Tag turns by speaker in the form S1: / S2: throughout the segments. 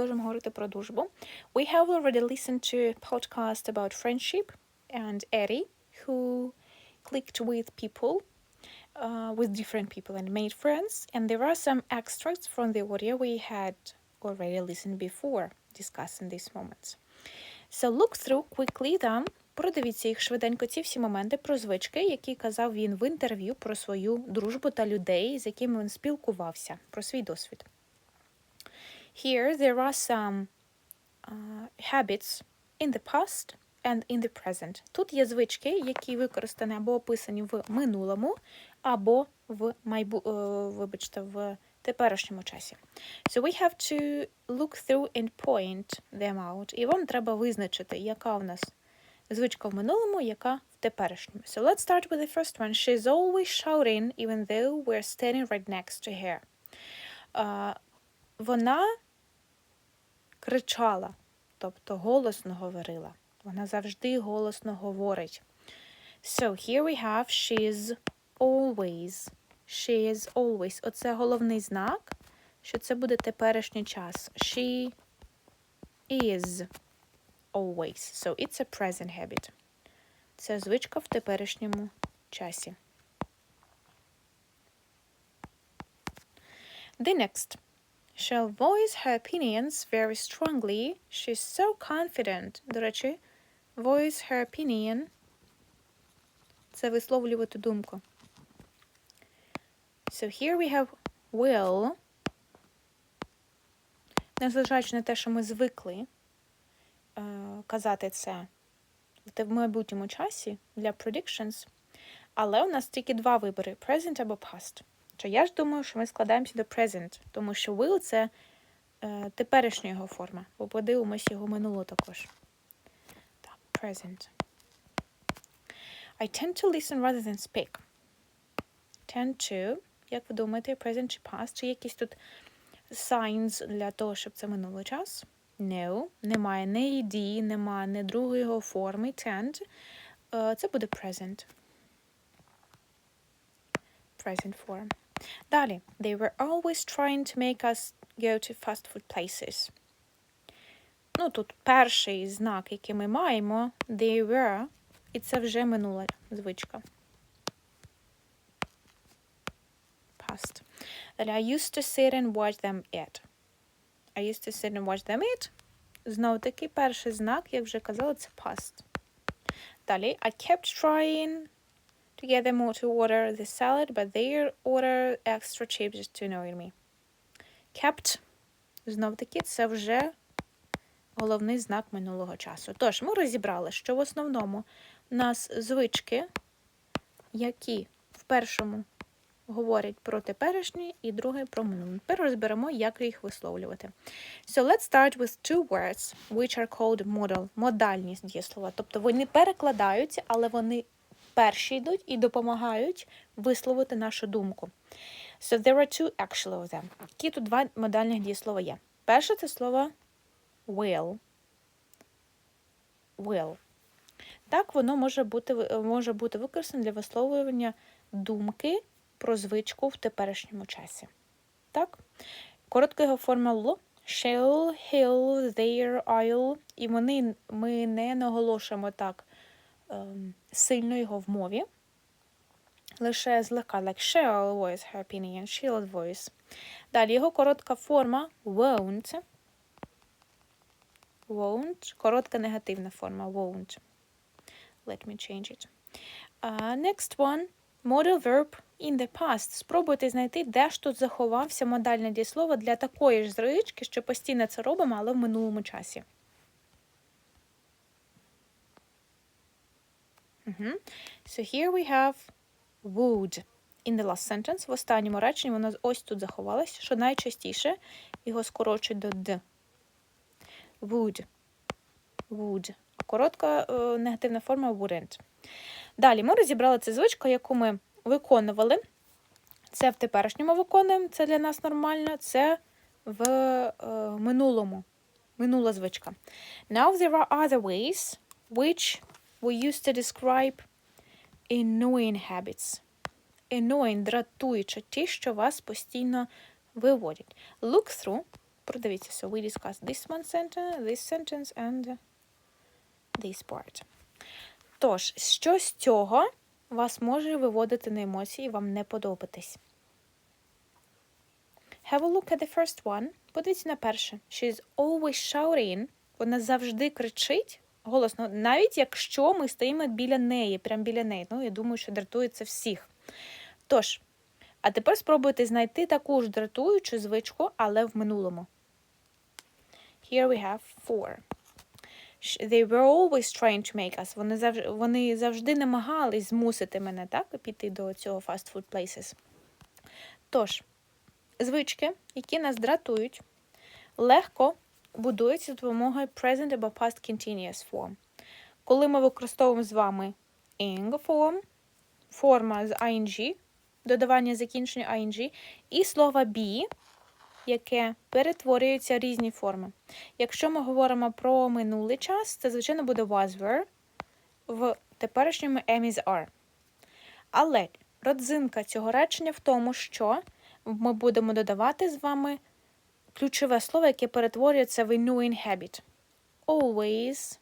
S1: Продовжимо говорити про дружбу. We have already listened to a podcast about friendship and Eddie, who clicked with people, uh, with different people and made friends. And there are some extracts from the audio we had already listened before, discussing these moments. So look through quickly them. Продивіться їх швиденько ці всі моменти про звички, які казав він в інтерв'ю про свою дружбу та людей, з якими він спілкувався, про свій досвід. Here there are some uh, habits in the past and in the present. Тут є звички, які використані або описані в минулому, або в майбу... е, вибачте, в теперішньому часі. So we have to look through and point them out. І вам треба визначити, яка у нас звичка в минулому, яка в теперішньому. So let's start with the first one. She's always shouting, even though we're standing right next to her. Uh, вона кричала, тобто голосно говорила. Вона завжди голосно говорить. So here we have she's always. She is always. Оце головний знак, що це буде теперішній час. She is always. So it's a present habit. Це звичка в теперішньому часі. The next. She'll voice her opinions very strongly. She's so confident. До речі, voice her opinion – це висловлювати думку. So here we have will. Незважаючи на те, що ми звикли е, казати це в майбутньому часі для predictions, але у нас тільки два вибори: present або past. То я ж думаю, що ми складаємося до present, тому що will це е, теперішня його форма, бо подивимось його минуло також. Так, present. I tend to listen rather than speak. Tend to. Як ви думаєте, present чи past? Чи якісь тут signs для того, щоб це минулий час? No. Немає не ed, немає не другої його форми. Tend. Е, Це буде present. Present form. Далі. They were always trying to make us go to fast food places. Ну, тут перший знак, який ми маємо, they were, і це вже минула звичка. Past. Далі, I used to sit and watch them eat. I used to sit and watch them eat. Знову таки, перший знак, як вже казала, це past. Далі, I kept trying to get them all to order the salad, but they order extra chips just to annoy me. Kept. Знов таки, це вже головний знак минулого часу. Тож, ми розібрали, що в основному у нас звички, які в першому говорять про теперішнє і друге про минуле. Тепер розберемо, як їх висловлювати. So let's start with two words, which are called modal. Модальність дієслова. Тобто вони перекладаються, але вони перші йдуть і допомагають висловити нашу думку. So there are two actually of them. Які тут два модальних дієслова є? Перше це слово will. Will. Так, воно може бути, може бути використане для висловлювання думки про звичку в теперішньому часі. Так? Коротка його форма L. Shall, he'll, their, I'll. І вони, ми не наголошуємо так сильно його в мові. Лише злегка, like shall voice her opinion, she'll voice. Далі його коротка форма won't. Won't. Коротка негативна форма won't. Let me change it. Uh, next one. Modal verb in the past. Спробуйте знайти, де ж тут заховався модальне дієслово для такої ж звички, що постійно це робимо, але в минулому часі. Угу. So here we have would. In the last sentence. В останньому реченні воно ось тут заховалось, що найчастіше його скорочують до d. Would. Would. Коротка е, негативна форма wouldn't. Далі ми розібрали цю звичку, яку ми виконували. Це в теперішньому виконуємо, це для нас нормально, це в е, минулому. Минула звичка. Now there are other ways which we used to describe annoying habits. Annoying, дратуючи ті, що вас постійно виводять. Look through. Продивіться. So we discussed this one sentence, this sentence and this part. Тож, що з цього вас може виводити на емоції вам не подобатись? Have a look at the first one. Подивіться на перше. She's always shouting. Вона завжди кричить голосно, навіть якщо ми стоїмо біля неї, прямо біля неї. Ну, я думаю, що дратується всіх. Тож, а тепер спробуйте знайти таку ж дратуючу звичку, але в минулому. Here we have four. They were always trying to make us. Вони завжди, вони завжди намагались змусити мене так, піти до цього fast food places. Тож, звички, які нас дратують, легко будуються за допомогою present або past continuous form. Коли ми використовуємо з вами ing form, форма з ing, додавання закінчення ing, і слово be, яке перетворюється в різні форми. Якщо ми говоримо про минулий час, це, звичайно, буде was were, в теперішньому am is are. Але родзинка цього речення в тому, що ми будемо додавати з вами ключове слово, яке перетворюється в renewing habit. Always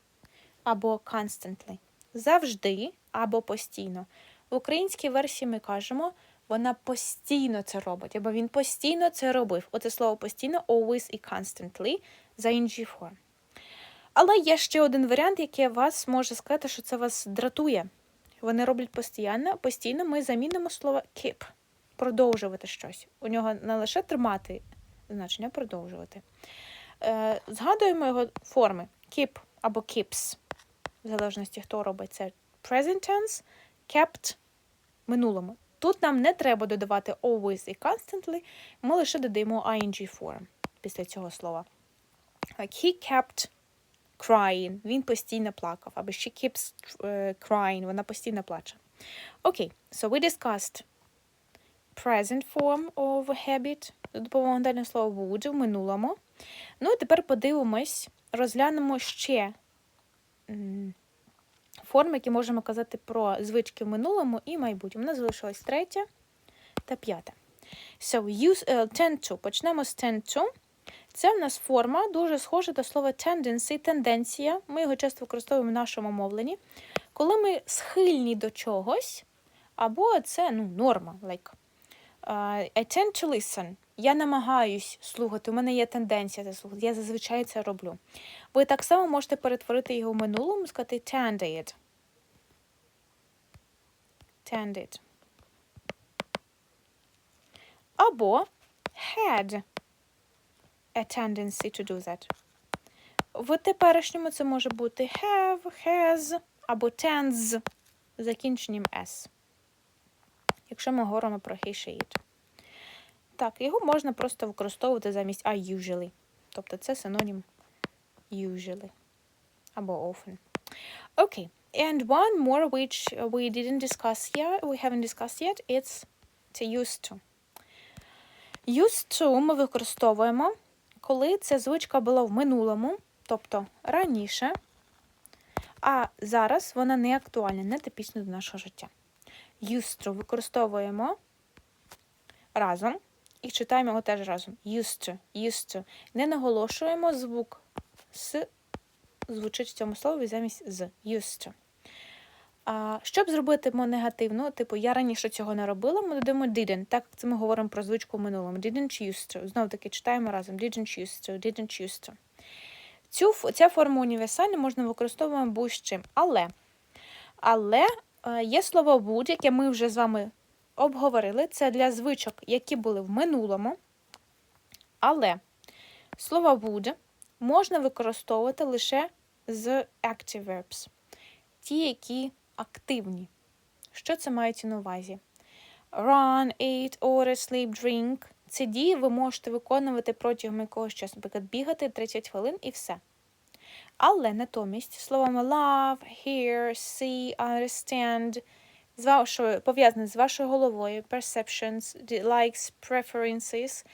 S1: або constantly. Завжди або постійно. В українській версії ми кажемо, вона постійно це робить, або він постійно це робив. Оце слово постійно, always і constantly за ing form. Але є ще один варіант, який вас може сказати, що це вас дратує. Вони роблять постійно. Постійно ми замінимо слово keep продовжувати щось. У нього не лише тримати значення, продовжувати. Е, згадуємо його форми keep або keeps, в залежності, хто робить це. Present tense, kept минулому. Тут нам не треба додавати always і constantly, ми лише додаємо ing form після цього слова. Like he kept crying, він постійно плакав, або she keeps е, crying, вона постійно плаче. Окей, so we discussed present form of habit, за допомогою слова would в минулому. Ну і тепер подивимось, розглянемо ще форми, які можемо казати про звички в минулому і майбутньому. У нас залишилось третя та п'ята. So, use, uh, tend to. Почнемо з tend to. Це в нас форма дуже схожа до слова tendency, тенденція. Ми його часто використовуємо в нашому мовленні. Коли ми схильні до чогось, або це ну, норма. Like, I tend to listen. Я намагаюсь слухати, у мене є тенденція це слухати. Я зазвичай це роблю. Ви так само можете перетворити його в минулому, і сказати tended. Tended. Або had a tendency to do that. В теперішньому це може бути have, has або tends закінченням s. Якщо ми говоримо про he, she, it. Так, його можна просто використовувати замість I usually. Тобто це синонім usually або often. Okay. And one more which we didn't discuss yet, we haven't discussed yet, it's to used to. Used to ми використовуємо, коли ця звичка була в минулому, тобто раніше, а зараз вона не актуальна, не типічна до нашого життя. To використовуємо разом і читаємо його теж разом. Used to. Не наголошуємо звук с звучить в цьому слові замість з. А, щоб зробити негативно, типу я раніше цього не робила, ми додаємо didn't, так як це ми говоримо про звичку в минулому. Didn't used to. Знову таки читаємо разом. Didn't used to, didn't used to. Цю, ця форма універсальна можна використовувати будь-чим. Але, але є слово would, яке ми вже з вами обговорили. Це для звичок, які були в минулому. Але слово would можна використовувати лише з active verbs. Ті, які активні. Що це мається на увазі? Run, eat, order, sleep, drink. Ці дії ви можете виконувати протягом якогось часу, наприклад, бігати 30 хвилин і все. Але натомість словами love, hear, see, understand з вашою, пов'язане з вашою головою, perceptions, likes, preferences,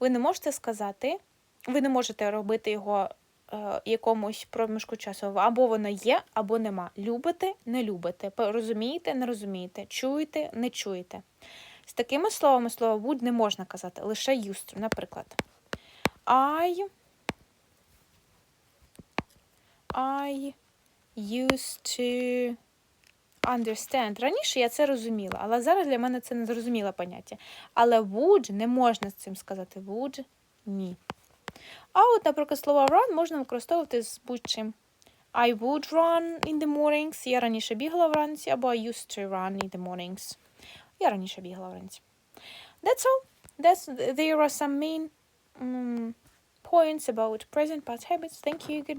S1: ви не можете сказати, ви не можете робити його е, якомусь проміжку часу. Або воно є, або нема. Любите, не любите. Розумієте, не розумієте, чуєте, не чуєте. З такими словами слово would не можна казати, лише used, наприклад. I I used to understand. Раніше я це розуміла, але зараз для мене це не зрозуміле поняття. Але would не можна з цим сказати. Would ні. А от, наприклад, слово run можна використовувати з будь-чим. I would run in the mornings. Я раніше бігала вранці, або I used to run in the mornings. Я раніше бігала вранці. That's all. That's, there are some main um, points about present past habits. Thank you. Good